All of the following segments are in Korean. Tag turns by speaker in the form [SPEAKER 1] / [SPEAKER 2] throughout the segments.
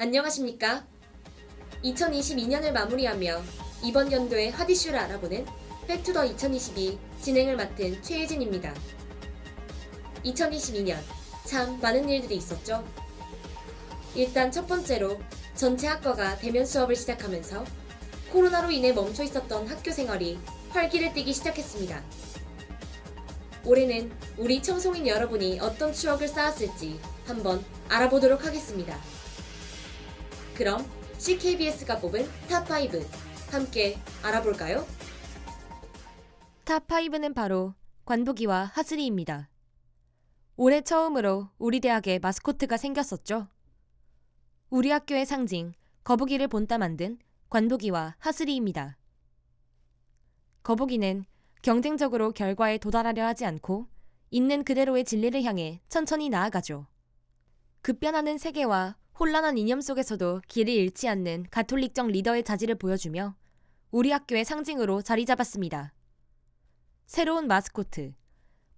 [SPEAKER 1] 안녕하십니까? 2022년을 마무리하며 이번 연도의 핫 이슈를 알아보는 팩투더 2022 진행을 맡은 최혜진입니다. 2022년 참 많은 일들이 있었죠. 일단 첫 번째로 전체 학과가 대면 수업을 시작하면서 코로나로 인해 멈춰 있었던 학교 생활이 활기를 띠기 시작했습니다. 올해는 우리 청송인 여러분이 어떤 추억을 쌓았을지 한번 알아보도록 하겠습니다. 그럼 CKBS가 뽑은 탑5 함께 알아볼까요? 탑5는 바로 관복이와 하슬이입니다. 올해 처음으로 우리 대학에 마스코트가 생겼었죠. 우리 학교의 상징 거북이를 본따 만든 관복이와 하슬이입니다. 거북이는 경쟁적으로 결과에 도달하려 하지 않고 있는 그대로의 진리를 향해 천천히 나아가죠. 급변하는 세계와 혼란한 이념 속에서도 길을 잃지 않는 가톨릭적 리더의 자질을 보여주며 우리 학교의 상징으로 자리 잡았습니다. 새로운 마스코트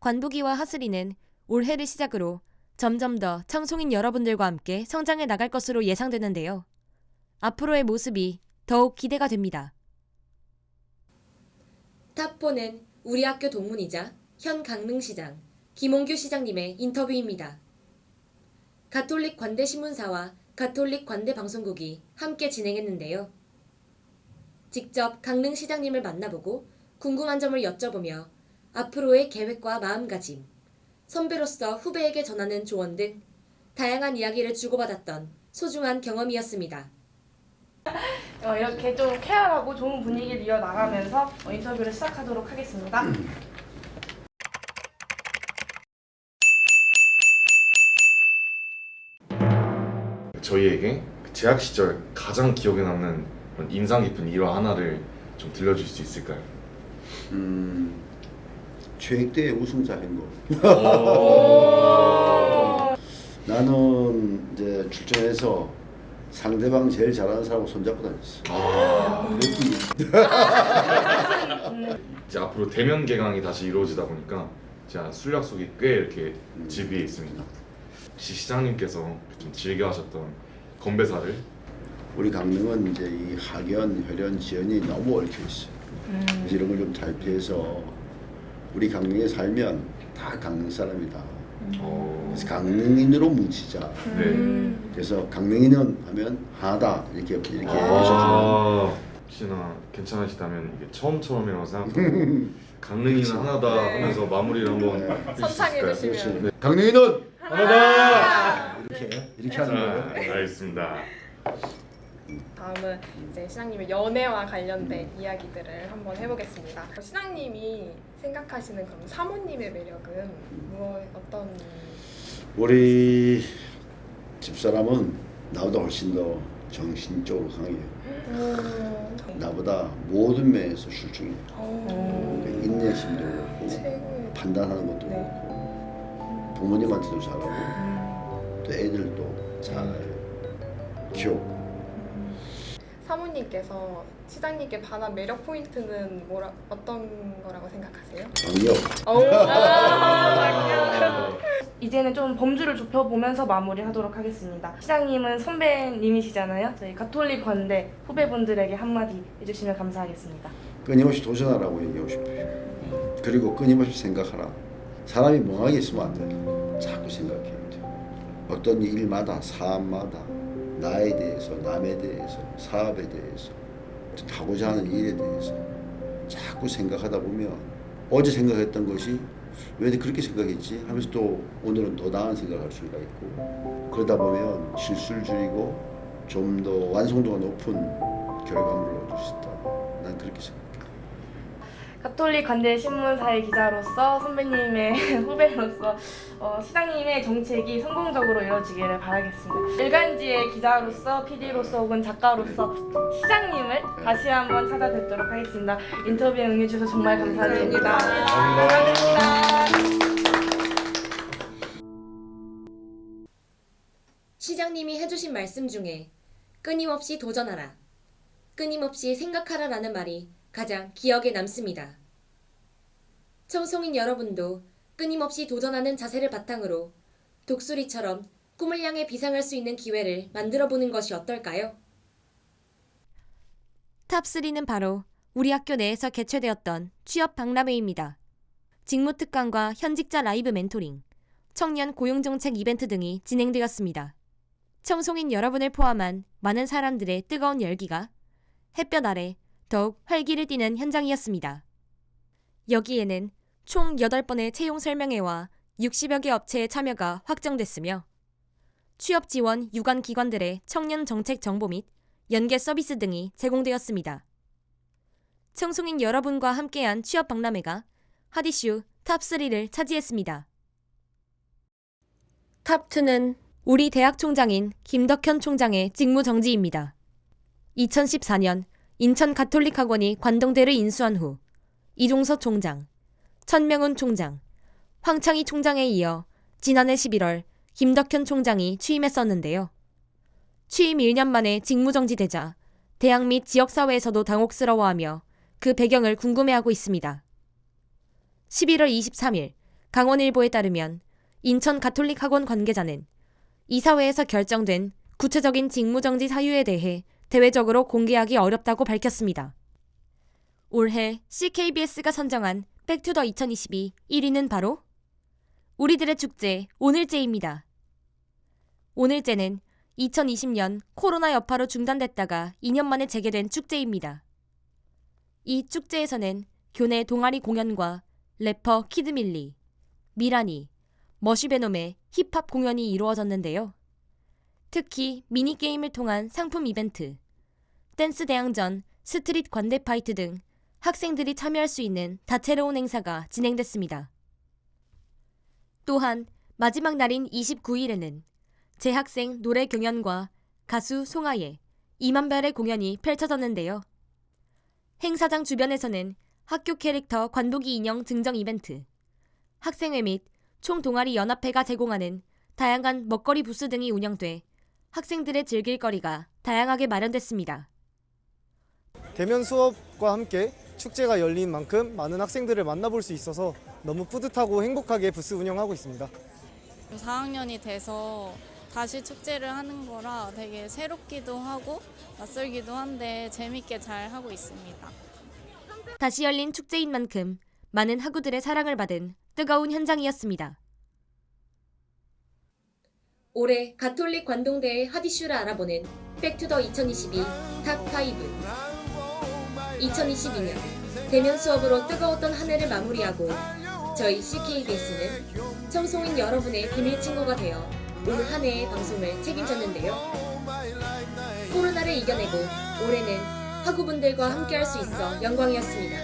[SPEAKER 1] 관복이와 하슬이는 올해를 시작으로 점점 더 청송인 여러분들과 함께 성장해 나갈 것으로 예상되는데요. 앞으로의 모습이 더욱 기대가 됩니다. 탑4는 우리 학교 동문이자 현 강릉시장 김홍규 시장님의 인터뷰입니다. 가톨릭 관대 신문사와 가톨릭 관대 방송국이 함께 진행했는데요. 직접 강릉 시장님을 만나보고 궁금한 점을 여쭤보며 앞으로의 계획과 마음가짐, 선배로서 후배에게 전하는 조언 등 다양한 이야기를 주고받았던 소중한 경험이었습니다.
[SPEAKER 2] 어, 이렇게 좀 쾌활하고 좋은 분위기를 이어나가면서 어, 인터뷰를 시작하도록 하겠습니다.
[SPEAKER 3] 저희에게 그 재학 시절 가장 기억에 남는 그런 인상 깊은 일화 하나를 좀 들려줄 수 있을까요?
[SPEAKER 4] 음, 체육대회 우승자인 거.
[SPEAKER 2] 오.
[SPEAKER 4] 나는 이제 출전해서 상대방 제일 잘하는 사람하고 손잡고 다녔어.
[SPEAKER 3] 아,
[SPEAKER 4] 느낌이.
[SPEAKER 3] 이제 앞으로 대면 개강이 다시 이루어지다 보니까 제가 술 약속이 꽤 이렇게 집위에 있습니다. 혹시 시장님께서 좀 즐겨 하셨던 건배사를
[SPEAKER 4] 우리 강릉은 이제 이 학연, 혈연, 지연이 너무 얽혀 있어. 그래서 이런 걸 좀 잘 피해서 우리 강릉에 살면 다 강릉 사람이다.
[SPEAKER 3] 어,
[SPEAKER 4] 그래서 강릉인으로 뭉치자.
[SPEAKER 3] 네.
[SPEAKER 4] 그래서 강릉인은 하면 하다 이렇게 이렇게 해주시면
[SPEAKER 3] 아, 혹시나 괜찮으시다면 이게 처음처럼이라고 생각하고 강릉이는 하나다 하면서 마무리를 한번 해주실 수 있을까요?
[SPEAKER 2] 선창해주시면.
[SPEAKER 3] 네.
[SPEAKER 4] 강릉인은
[SPEAKER 3] 하나다!
[SPEAKER 4] 이렇게 이렇게 하는 거예요.
[SPEAKER 3] 자, 알겠습니다.
[SPEAKER 2] 다음은 이제 시장님의 연애와 관련된 이야기들을 한번 해보겠습니다. 시장님이 생각하시는 그럼 사모님의 매력은 무엇 어떤?
[SPEAKER 4] 우리 집사람은 나보다 훨씬 더 정신적으로 강해요.
[SPEAKER 2] 음.
[SPEAKER 4] 나보다 모든 면에서 출중해요.
[SPEAKER 2] 오.
[SPEAKER 4] 인내심도 그렇고
[SPEAKER 2] 최고의.
[SPEAKER 4] 판단하는 것도
[SPEAKER 2] 네.
[SPEAKER 4] 그렇고 부모님한테도 잘하고
[SPEAKER 2] 음.
[SPEAKER 4] 또 애들도 잘 키우고
[SPEAKER 2] 사모님께서 시장님께 반한 매력 포인트는 뭐라 어떤 거라고 생각하세요?
[SPEAKER 4] 강력.
[SPEAKER 2] 이제는 좀 범주를 좁혀보면서 마무리하도록 하겠습니다. 시장님은 선배님이시잖아요. 저희 가톨릭 관대 후배분들에게 한마디 해주시면 감사하겠습니다.
[SPEAKER 4] 끊임없이 도전하라고 얘기하고 싶어요. 그리고 끊임없이 생각하라. 사람이 멍하게 있으면 안 돼. 자꾸 생각해야 돼. 어떤 일마다 사안마다 나에 대해서 남에 대해서 사업에 대해서 하고자 하는 일에 대해서 자꾸 생각하다 보면 어제 생각했던 것이 왜 그렇게 생각했지 하면서 또 오늘은 더 나은 생각을 할 수가 있고 그러다 보면 실수를 줄이고 좀 더 완성도가 높은 결과물을 얻을 수 있다. 난 그렇게 생각해.
[SPEAKER 2] 가톨릭 관대 신문사의 기자로서 선배님의 후배로서 어, 시장님의 정책이 성공적으로 이루어지기를 바라겠습니다. 일간지의 기자로서 PD로서 혹은 작가로서 시장님을 다시 한번 찾아뵙도록 하겠습니다. 인터뷰에 응해주셔서 정말 감사드립니다. 감사합니다.
[SPEAKER 1] 시장님이 해주신 말씀 중에 끊임없이 도전하라, 끊임없이 생각하라라는 말이 가장 기억에 남습니다. 청송인 여러분도 끊임없이 도전하는 자세를 바탕으로 독수리처럼 꿈을 향해 비상할 수 있는 기회를 만들어 보는 것이 어떨까요? 탑3는 바로 우리 학교 내에서 개최되었던 취업 박람회입니다. 직무 특강과 현직자 라이브 멘토링, 청년 고용 정책 이벤트 등이 진행되었습니다. 청송인 여러분을 포함한 많은 사람들의 뜨거운 열기가 햇볕 아래 더욱 활기를 띠는 현장이었습니다. 여기에는 총 8번의 채용 설명회와 60여 개 업체의 참여가 확정됐으며 취업 지원 유관 기관들의 청년 정책 정보 및 연계 서비스 등이 제공되었습니다. 청송인 여러분과 함께한 취업 박람회가 하디슈 탑3를 차지했습니다. 탑2는 우리 대학 총장인 김덕현 총장의 직무 정지입니다. 2014년 인천 가톨릭 학원이 관동대를 인수한 후 이종서 총장, 천명훈 총장, 황창희 총장에 이어 지난해 11월 김덕현 총장이 취임했었는데요. 취임 1년 만에 직무정지되자 대학 및 지역사회에서도 당혹스러워하며 그 배경을 궁금해하고 있습니다. 11월 23일 강원일보에 따르면 인천 가톨릭 학원 관계자는 이사회에서 결정된 구체적인 직무정지 사유에 대해 대외적으로 공개하기 어렵다고 밝혔습니다. 올해 CKBS가 선정한 백투더 2022 1위는 바로 우리들의 축제 오늘제입니다. 오늘제는 2020년 코로나 여파로 중단됐다가 2년 만에 재개된 축제입니다. 이 축제에서는 교내 동아리 공연과 래퍼 키드밀리, 미라니, 머쉬베놈의 힙합 공연이 이루어졌는데요. 특히 미니게임을 통한 상품 이벤트, 댄스 대항전, 스트릿 관대 파이트 등 학생들이 참여할 수 있는 다채로운 행사가 진행됐습니다. 또한 마지막 날인 29일에는 재학생 노래 경연과 가수 송하예, 이만별의 공연이 펼쳐졌는데요. 행사장 주변에서는 학교 캐릭터 관복이 인형 증정 이벤트, 학생회 및 총동아리 연합회가 제공하는 다양한 먹거리 부스 등이 운영돼 학생들의 즐길 거리가 다양하게 마련됐습니다.
[SPEAKER 5] 대면 수업과 함께 축제가 열린 만큼 많은 학생들을 만나볼 수 있어서 너무 뿌듯하고 행복하게 부스 운영하고 있습니다.
[SPEAKER 6] 4학년이 돼서 다시 축제를 하는 거라 되게 새롭기도 하고 낯설기도 한데 재밌게 잘 하고 있습니다.
[SPEAKER 1] 다시 열린 축제인 만큼 많은 학우들의 사랑을 받은 뜨거운 현장이었습니다. 올해 가톨릭 관동대의 핫이슈를 알아보는 백투더 2022 탑5 2022년 대면 수업으로 뜨거웠던 한 해를 마무리하고 저희 CKBS는 청소인 여러분의 비밀 친구가 되어 올 한 해의 방송을 책임졌는데요. 코로나를 이겨내고 올해는 학우분들과 함께할 수 있어 영광이었습니다.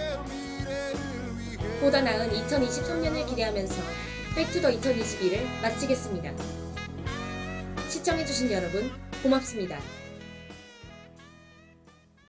[SPEAKER 1] 보다 나은 2023년을 기대하면서 백투더 2022를 마치겠습니다. 시청해주신 여러분 고맙습니다.